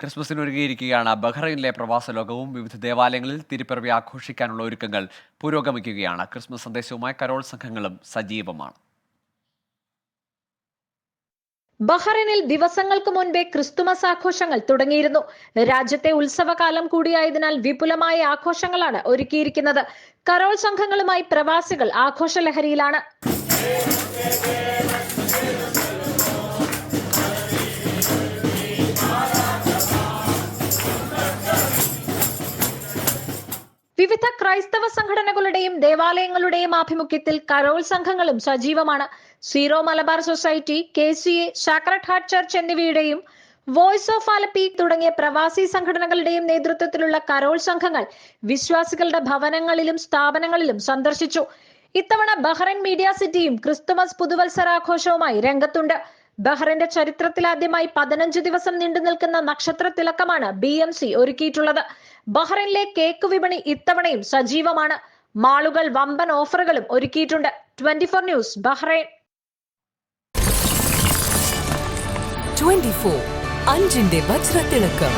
ക്രിസ്മസിന് ഒരുങ്ങിയിരിക്കുകയാണ്. ബഹ്റൈനിലെ പ്രവാസ ലോകവും വിവിധ ദേവാലയങ്ങളിൽ തിരുപ്പിറവി ആഘോഷിക്കാനുള്ള ഒരുക്കങ്ങൾ പുരോഗമിക്കുകയാണ്. ക്രിസ്മസ് സന്ദേശവുമായി കരോൾ സംഘങ്ങളും സജീവമാണ്. ബഹ്റൈനിൽ ദിവസങ്ങൾക്ക് മുൻപേ ക്രിസ്തുമസ് ആഘോഷങ്ങൾ തുടങ്ങിയിരുന്നു. രാജ്യത്തെ ഉത്സവകാലം കൂടിയായതിനാൽ വിപുലമായ ആഘോഷങ്ങളാണ് ഒരുക്കിയിരിക്കുന്നത്. കരോൾ സംഘങ്ങളുമായി പ്രവാസികൾ ആഘോഷലഹരിയിലാണ്. വിവിധ ക്രൈസ്തവ സംഘടനകളുടെയും ദേവാലയങ്ങളുടെയും ആഭിമുഖ്യത്തിൽ കരോൾ സംഘങ്ങളും സജീവമാണ്. Syro Malabar society K C A Sacred Heart Church എന്നിവയുടെയും voice of Alleppey തുടങ്ങിയ പ്രവാസി സംഘടനകളുടെയും നേതൃത്വത്തിലുള്ള കരോൾ സംഘങ്ങൾ വിശ്വാസികളുടെ ഭവനങ്ങളിലും സ്ഥാപനങ്ങളിലും സന്ദർശിച്ചു. ഇത്തവണ ബഹ്റൈൻ മീഡിയ സിറ്റിയും ക്രിസ്തുമസ് പുതുവത്സരാഘോഷവുമായി രംഗത്തുണ്ട്. ബഹ്റൈന്റെ ചരിത്രത്തിലാദ്യമായി പതിനഞ്ച് ദിവസം നീണ്ടു നിൽക്കുന്ന നക്ഷത്ര തിളക്കമാണ് ബി എം സി ഒരുക്കിയിട്ടുള്ളത്. ബഹ്റൈനിലെ കേക്ക് വിപണി ഇത്തവണയും സജീവമാണ്. മാളുകൾ വമ്പൻ ഓഫറുകളും ഒരുക്കിയിട്ടുണ്ട്. Twenty four news Bahrain. 24 അഞ്ചിന്റെ വജ്രത്തിളക്കം.